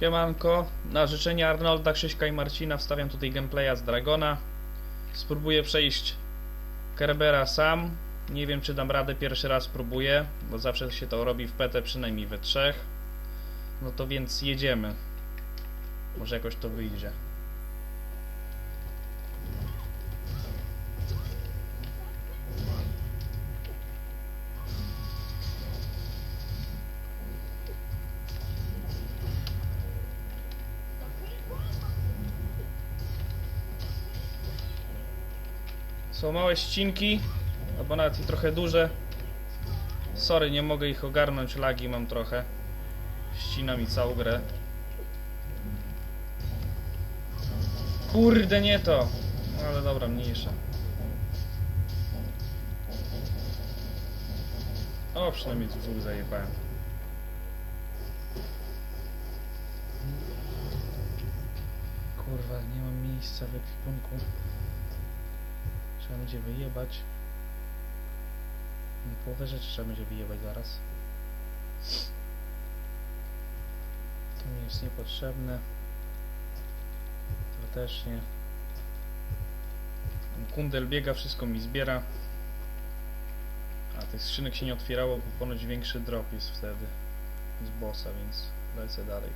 Siemanko, na życzenie Arnolda, Krzyśka i Marcina wstawiam tutaj gameplaya z Dragona. Spróbuję przejść Kerbera sam. Nie wiem czy dam radę, pierwszy raz próbuję, bo zawsze się to robi w PT przynajmniej we trzech. No to więc jedziemy. Może jakoś to wyjdzie. Są małe ścinki, albo nawet i trochę duże. Sorry, nie mogę ich ogarnąć, lagi mam trochę. Ścina mi całą grę. Kurde, nie to! Ale dobra, mniejsza. O, przynajmniej dwóch zajebałem. Kurwa, nie mam miejsca w ekwipunku. Trzeba będzie wyjebać. Połowę rzeczy trzeba będzie wyjebać zaraz. To mi jest niepotrzebne. To też nie. Kundel biega, wszystko mi zbiera. A tych skrzynek się nie otwierało, bo ponoć większy drop jest wtedy z bossa, więc lecę dalej.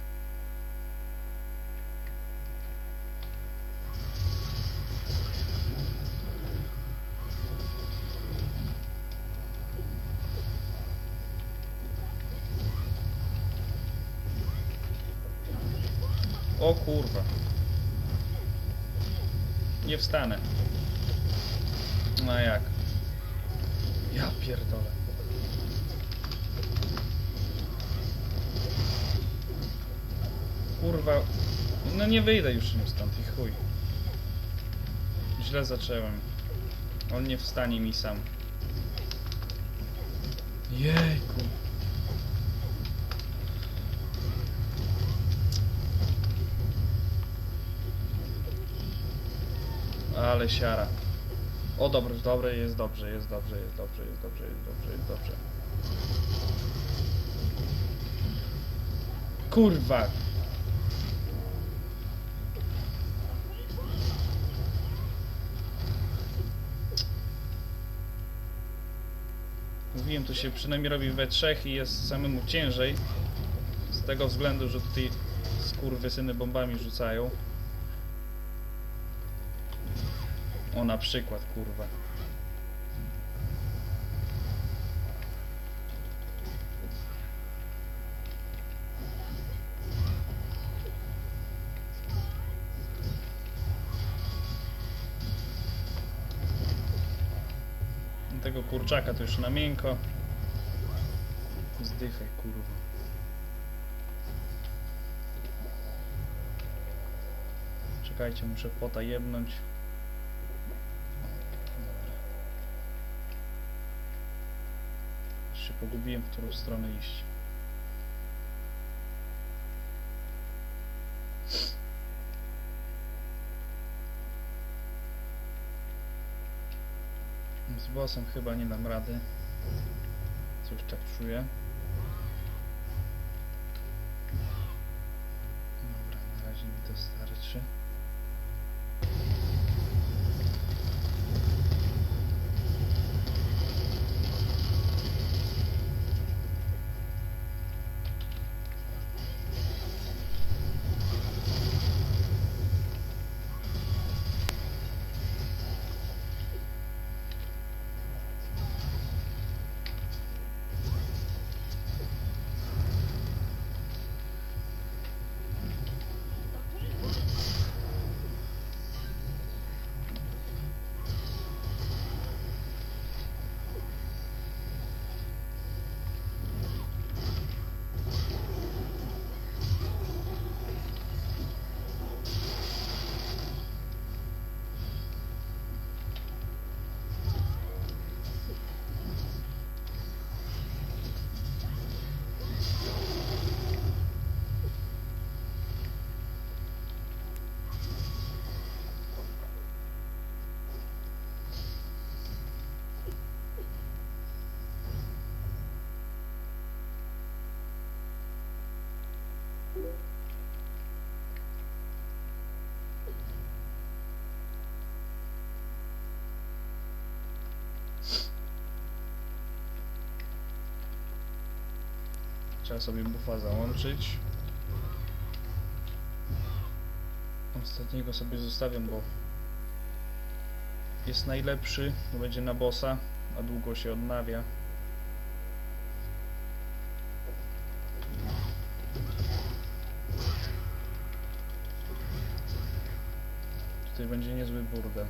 O kurwa. Nie wstanę. No jak? Ja pierdolę. Kurwa. No nie wyjdę już stąd i chuj. Źle zacząłem. On nie wstanie mi sam. Jejku. Ale siara. O dobrze, dobre, jest dobrze, jest dobrze, jest dobrze, jest dobrze, jest dobrze, jest dobrze. Kurwa. Mówiłem, to się przynajmniej robi we trzech i jest samemu ciężej. Z tego względu, że tutaj skurwysyny bombami rzucają. O, na przykład, kurwa. Tego kurczaka to już na miękko. Zdychaj, kurwa. Czekajcie, muszę pota jebnąć. Już się pogubiłem, w którą stronę iść. Z bossem chyba nie dam rady. Coś tak czuję. Trzeba sobie buffa załączyć. Ostatniego sobie zostawiam, bo jest najlepszy, będzie na bossa, a długo się odnawia. Tutaj będzie niezły burdel.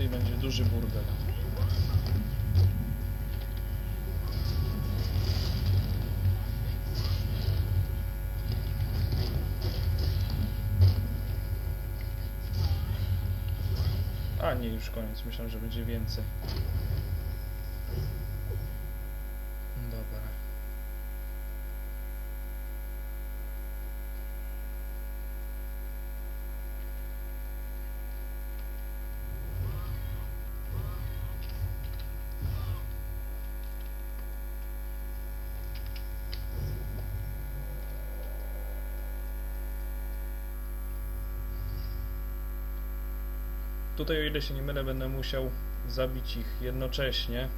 Tutaj będzie duży burdel. A nie, już koniec. Myślałem, że będzie więcej. Dobra. Tutaj, o ile się nie mylę, będę musiał zabić ich jednocześnie,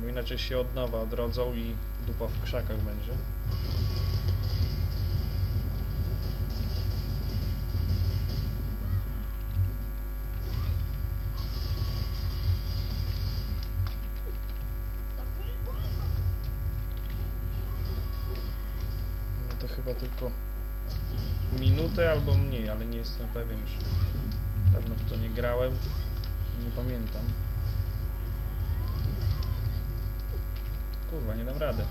bo inaczej się od nowa odrodzą i dupa w krzakach będzie. No to chyba tylko minutę albo mniej, ale nie jestem pewien już. Dawno w to nie grałem. Nie pamiętam. Kurwa, nie dam rady.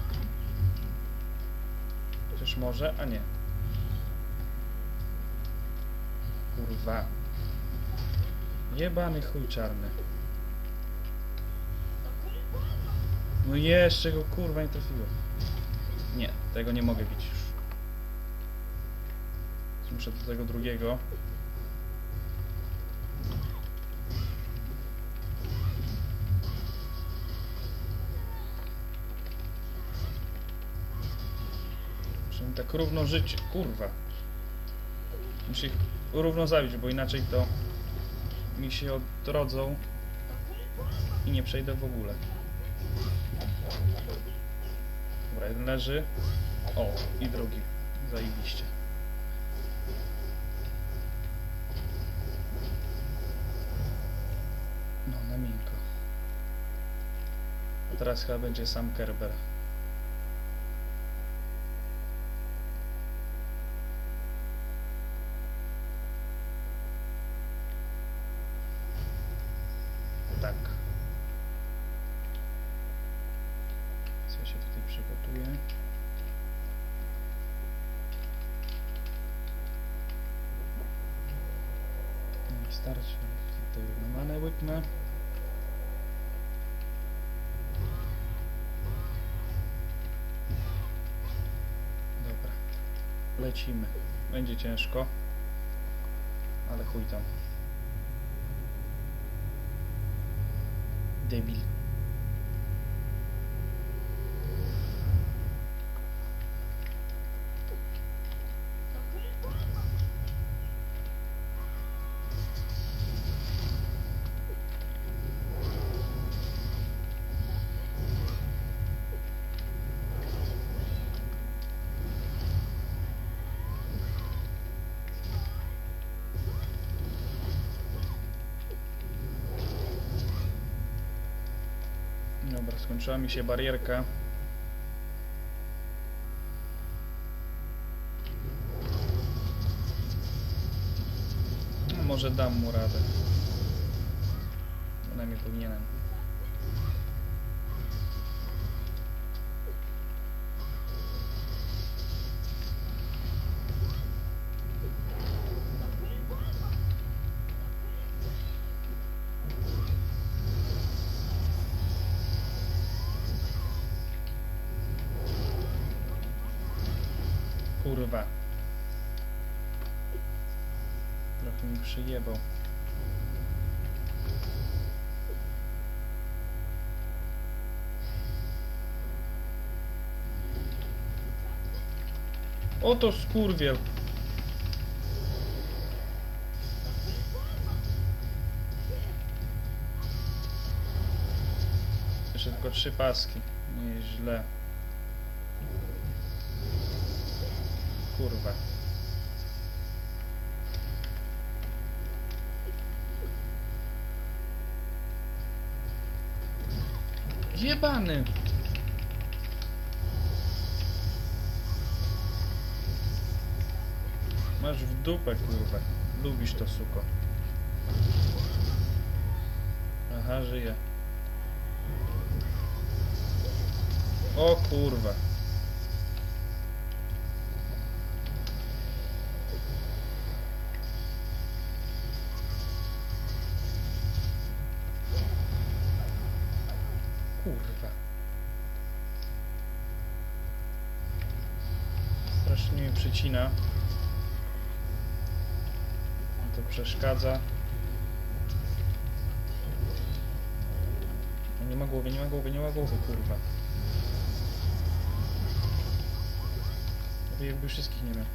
Chociaż może, a nie. Kurwa. Jebany chuj czarny. No jeszcze go kurwa nie trafiło. Nie, tego nie mogę bić już. Muszę do tego drugiego. Równo żyć. Kurwa. Muszę ich równo zabić, bo inaczej to mi się odrodzą i nie przejdę w ogóle. Dobra, jeden leży. O, i drugi. Zajebiście. No, na miękko. A teraz chyba będzie sam Kerber. Tak. Co ja się tutaj przygotuję? Tutaj jedną manę łyknę. Dobra. Lecimy. Będzie ciężko. Ale chuj tam. Debil. Dobra, skończyła mi się barierka. No, może dam mu radę. Przynajmniej powinienem. Kurwa. Trochę mi przyjebał. Oto skurwiel. Jeszcze tylko trzy paski. Nieźle. Kurwa. Jebany. Masz w dupę, kurwa. Lubisz to, suko. Aha, żyje. O kurwa. Strasznie mi przycina. To przeszkadza. O, Nie ma głowy, nie ma głowy, nie ma głowy, kurwa. Jakby wszystkich nie miał.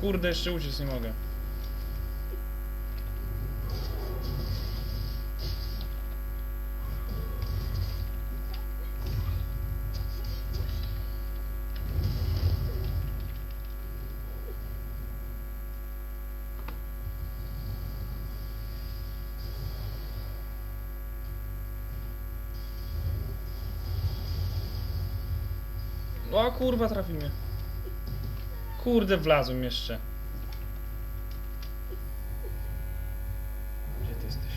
Kurde, jeszcze uciec nie mogę. O kurwa, trafi mnie. Kurde, wlazłem jeszcze. Gdzie ty jesteś?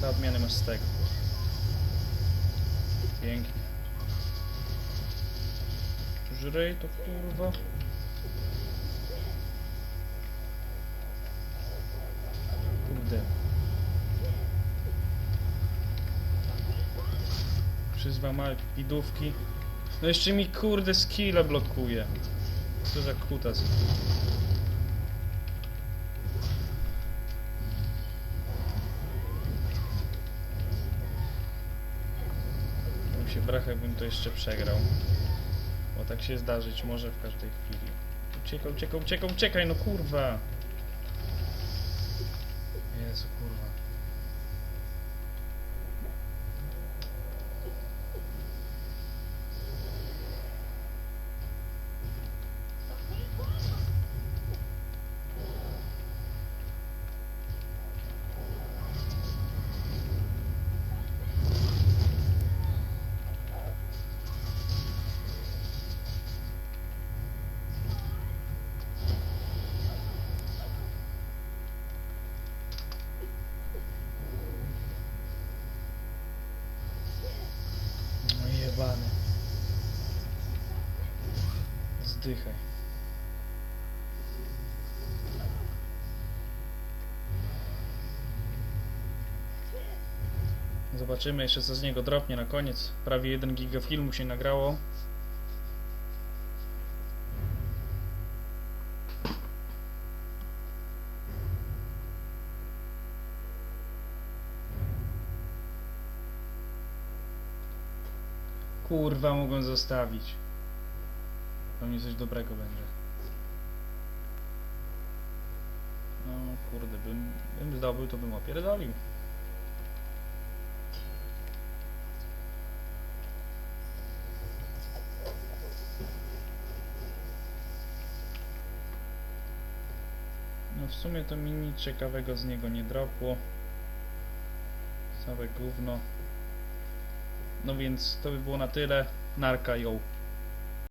Za odmianę masz z tego. Pięknie. Żrej to kurwa. Kurde. Przyzwa małe widówki. No jeszcze mi kurde skille blokuje. Co za kutas. Bym się brach, jakbym to jeszcze przegrał. Bo tak się zdarzyć może w każdej chwili. Uciekaj, uciekaj, uciekaj, uciekaj, no kurwa! Jezu, kurwa. No jebany. Zdychaj. Zobaczymy jeszcze co z niego dropnie na koniec. Prawie 1 giga filmu się nagrało. Kurwa, mogłem zostawić. Pewnie coś dobrego będzie. No kurde, bym, bym zdobył, to bym opierdolił. No w sumie to mi nic ciekawego z niego nie dropło. Całe gówno. No więc to by było na tyle. Narka ją.